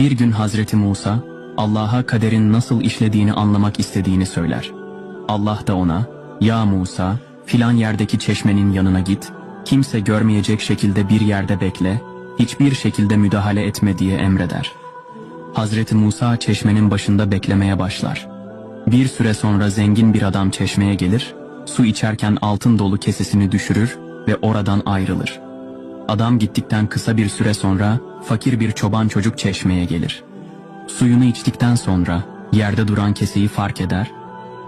Bir gün Hazreti Musa, Allah'a kaderin nasıl işlediğini anlamak istediğini söyler. Allah da ona, ya Musa, filan yerdeki çeşmenin yanına git, kimse görmeyecek şekilde bir yerde bekle, hiçbir şekilde müdahale etme diye emreder. Hazreti Musa çeşmenin başında beklemeye başlar. Bir süre sonra zengin bir adam çeşmeye gelir, su içerken altın dolu kesesini düşürür ve oradan ayrılır. Adam gittikten kısa bir süre sonra fakir bir çoban çocuk çeşmeye gelir. Suyunu içtikten sonra yerde duran keseyi fark eder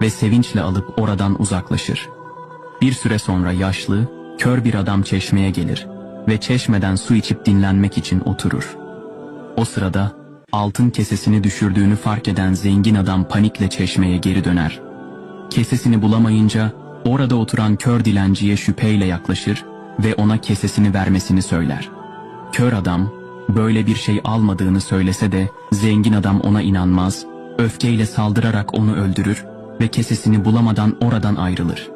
ve sevinçle alıp oradan uzaklaşır. Bir süre sonra yaşlı, kör bir adam çeşmeye gelir ve çeşmeden su içip dinlenmek için oturur. O sırada altın kesesini düşürdüğünü fark eden zengin adam panikle çeşmeye geri döner. Kesesini bulamayınca orada oturan kör dilenciye şüpheyle yaklaşır ve ona kesesini vermesini söyler. Kör adam böyle bir şey almadığını söylese de zengin adam ona inanmaz, öfkeyle saldırarak onu öldürür ve kesesini bulamadan oradan ayrılır.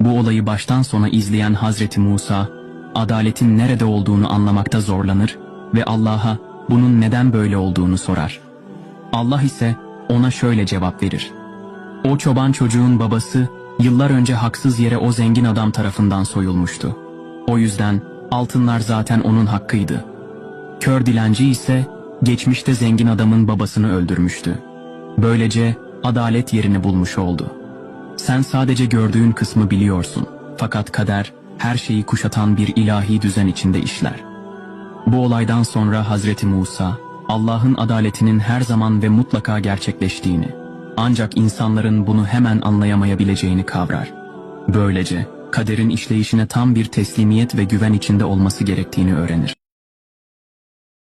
Bu olayı baştan sona izleyen Hazreti Musa, adaletin nerede olduğunu anlamakta zorlanır ve Allah'a bunun neden böyle olduğunu sorar. Allah ise ona şöyle cevap verir. O çoban çocuğun babası yıllar önce haksız yere o zengin adam tarafından soyulmuştu. O yüzden altınlar zaten onun hakkıydı. Kör dilenci ise geçmişte zengin adamın babasını öldürmüştü. Böylece adalet yerini bulmuş oldu. Sen sadece gördüğün kısmı biliyorsun. Fakat kader her şeyi kuşatan bir ilahi düzen içinde işler. Bu olaydan sonra Hazreti Musa, Allah'ın adaletinin her zaman ve mutlaka gerçekleştiğini, ancak insanların bunu hemen anlayamayabileceğini kavrar. Böylece kaderin işleyişine tam bir teslimiyet ve güven içinde olması gerektiğini öğrenir.